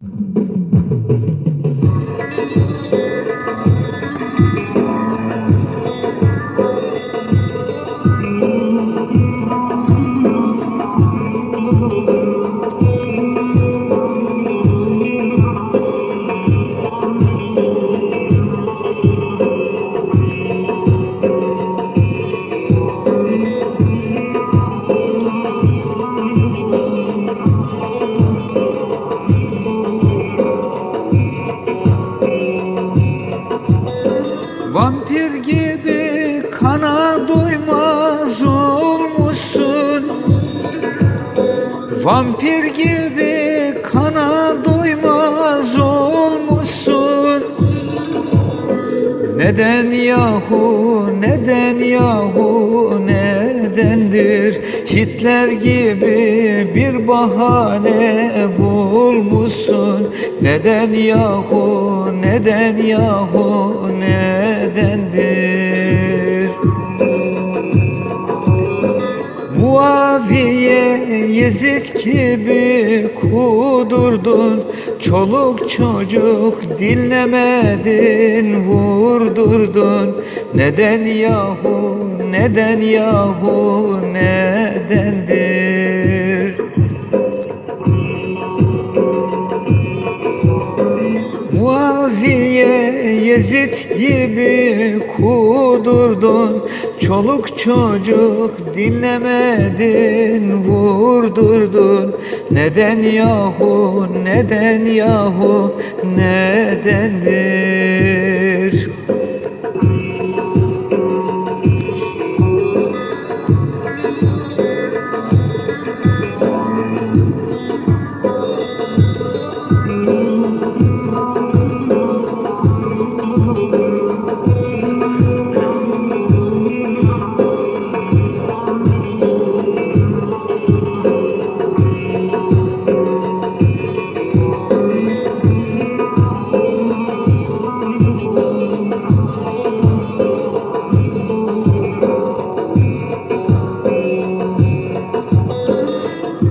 Vampir gibi kana doymaz olmuşsun. Vampir gibi kana doymaz olmuşsun. Neden yahu, neden yahu, nedendir? Hitler gibi bir bahane bulmuşsun. Neden yahu, neden yahu, nedendir Muaviye Yezid gibi kudurdun Çoluk çocuk dinlemedin vurdurdun. Neden yahu neden yahu nedendir? Muaviye Yezid gibi kudurdun. Çoluk çocuk dinlemedin vurdurdun. Neden yahu neden yahu nedendir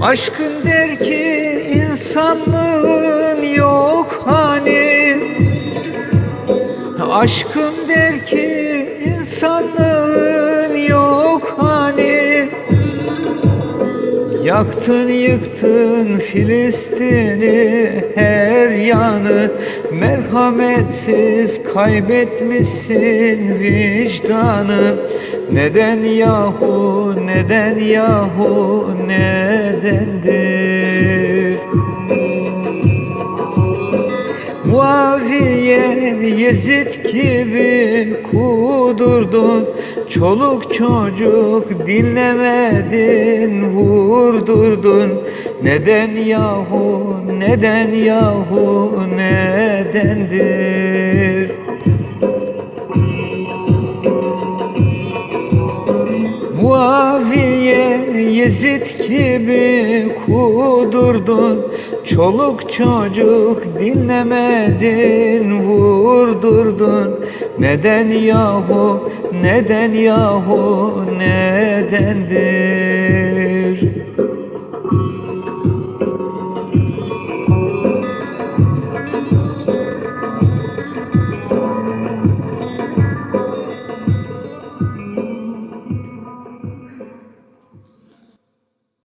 Aşkın der ki insanlığın yok hani. Aşkın der ki insanlığın Yaktın yıktın Filistin'i her yanı. Merhametsiz kaybetmişsin vicdanı. Neden yahu neden yahu nedendir? Muaviye Yezid gibi kudurdun Çoluk çocuk dinlemedin vurdurdun Neden yahu neden yahu nedendir? Muaviye Yezid gibi kudurdun Çoluk çocuk dinlemedin vurdurdun. Neden yahu neden yahu nedendir